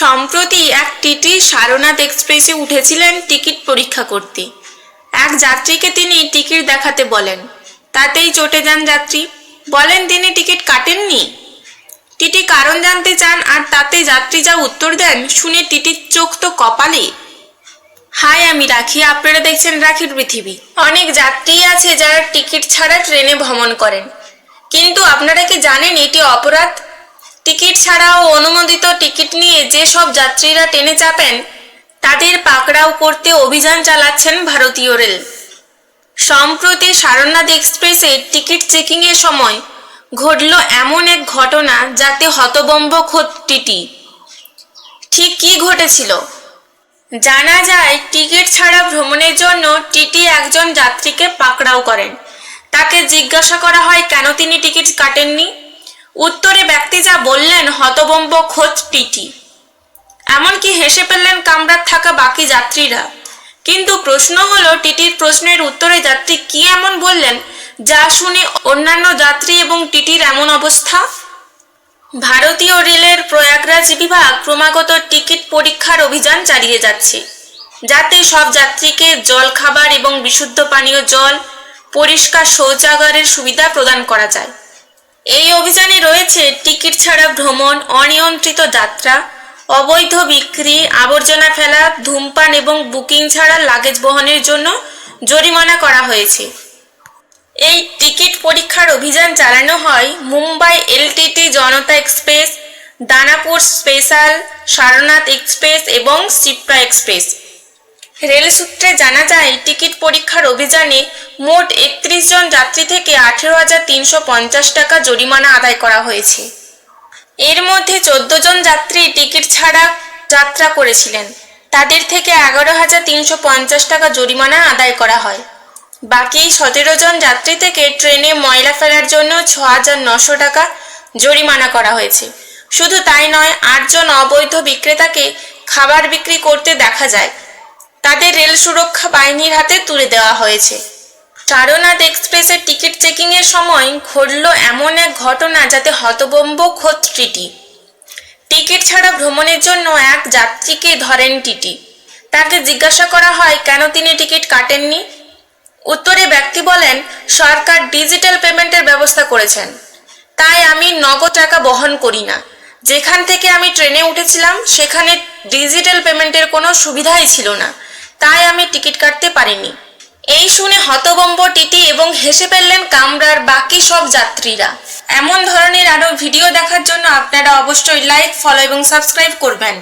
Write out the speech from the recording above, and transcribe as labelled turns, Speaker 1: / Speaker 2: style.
Speaker 1: সম্প্রতি এক টিটি সারনাথ এক্সপ্রেসে উঠেছিলেন টিকিট পরীক্ষা করতে। এক যাত্রীকে তিনি টিকিট দেখাতে বলেন। তাতেই চটে যান যাত্রী। বলেন, তিনি টিকিট কাটেননি? টিটি কারণ জানতে চান, আর তাতে যাত্রী যা উত্তর দেন, শুনে টিটির চোখ তো কপালে। হাই আমি রাখি। আপনারা দেখছেন রাখির পৃথিবী। অনেক যাত্রী আছে যারা টিকিট ছাড়া ট্রেনে ভ্রমণ করেন। কিন্তু আপনারা কি জানেন এটি অপরাধ? টিকিট ছাড়াও অনুমোদিত টিকিট নিয়ে যে সব যাত্রীরা ট্রেনে চাপেন, তাদের পাকড়াও করতে অভিযান চালাচ্ছেন ভারতীয় রেল। সম্প্রতি সারনাথ এক্সপ্রেসে টিকিট চেকিংয়ের সময় ঘটল এমন এক ঘটনা যাতে হতবম্ব খোদ টিটি ঠিক কি ঘটেছিল? জানা যায়, টিকিট ছাড়া ভ্রমণের জন্য টিটি একজন যাত্রীকে পাকড়াও করেন। তাকে জিজ্ঞাসা করা হয়, কেন তিনি টিকিট কাটেননি? উত্তরে ব্যক্তি যা বললেন হতবম্ব খোঁজ টিটি এমনকি হেসে ফেললেন কামরার থাকা বাকি যাত্রীরা। কিন্তু প্রশ্ন হলো, টিটির প্রশ্নের উত্তরে যাত্রী কি এমন বললেন, যা শুনে অন্যান্য যাত্রী এবং টিটির এমন অবস্থা? ভারতীয় রেলের প্রয়াগরাজ বিভাগ ক্রমাগত টিকিট পরীক্ষার অভিযান চালিয়ে যাচ্ছে, যাতে সব যাত্রীকে জল, খাবার এবং বিশুদ্ধ পানীয় জল, পরিষ্কার শৌচাগারের সুবিধা প্রদান করা যায়। এই অভিযানে রয়েছে টিকিট ছাড়া ভ্রমণ, অনিয়ন্ত্রিত যাত্রা, অবৈধ বিক্রি, আবর্জনা ফেলা, ধূমপান এবং বুকিং ছাড়া লাগেজ বহনের জন্য জরিমানা করা হয়েছে। এই টিকিট পরীক্ষার অভিযান চালানো হয় Mumbai LTT Janata express, Danapur special, Sarnath express এবং সিপ্রা এক্সপ্রেস। রেল সূত্রে জানা যায়, টিকিট পরীক্ষার অভিযানে মোট একত্রিশ জন যাত্রী থেকে আঠেরো হাজার তিনশো পঞ্চাশ টাকা জরিমানা আদায় করা হয়েছে। এর মধ্যে চোদ্দ জন যাত্রী টিকিট ছাড়া যাত্রা করেছিলেন। তাদের থেকে এগারো হাজার তিনশো পঞ্চাশ টাকা জরিমানা আদায় করা হয়। বাকি সতেরো জন যাত্রী থেকে ট্রেনে ময়লা ফেলার জন্য ছ হাজার নশো টাকা জরিমানা করা হয়েছে। শুধু তাই নয়, আটজন অবৈধ বিক্রেতাকে খাবার বিক্রি করতে দেখা যায়। তাদের রেল সুরক্ষা বাহিনীর হাতে তুলে দেওয়া হয়েছে। সারনাথ এক্সপ্রেসের টিকিট চেকিং এর সময় ঘটল এমন এক ঘটনা যাতে হতবম্ব টিটি টিকিট ছাড়া ভ্রমণের জন্য এক যাত্রীকে ধরেন টিটি। তাকে জিজ্ঞাসা করা হয়, কেন তিনি টিকিট কাটেননি? উত্তরে ব্যক্তি বলেন, সরকার ডিজিটাল পেমেন্টের ব্যবস্থা করেছেন। তাই আমি নগদ টাকা বহন করি না। যেখান থেকে আমি ট্রেনে উঠেছিলাম, সেখানে ডিজিটাল পেমেন্টের কোনো সুবিধাই ছিল না। তাই আমি টিকিট কাটতে পারিনি। এই শুনে হতবম্ব টিটি এবং হেসে ফেললেন কামরার বাকি সব যাত্রীরা। এমন ধরনের আরও ভিডিও দেখার জন্য আপনারা অবশ্যই লাইক ফলো এবং সাবস্ক্রাইব করবেন।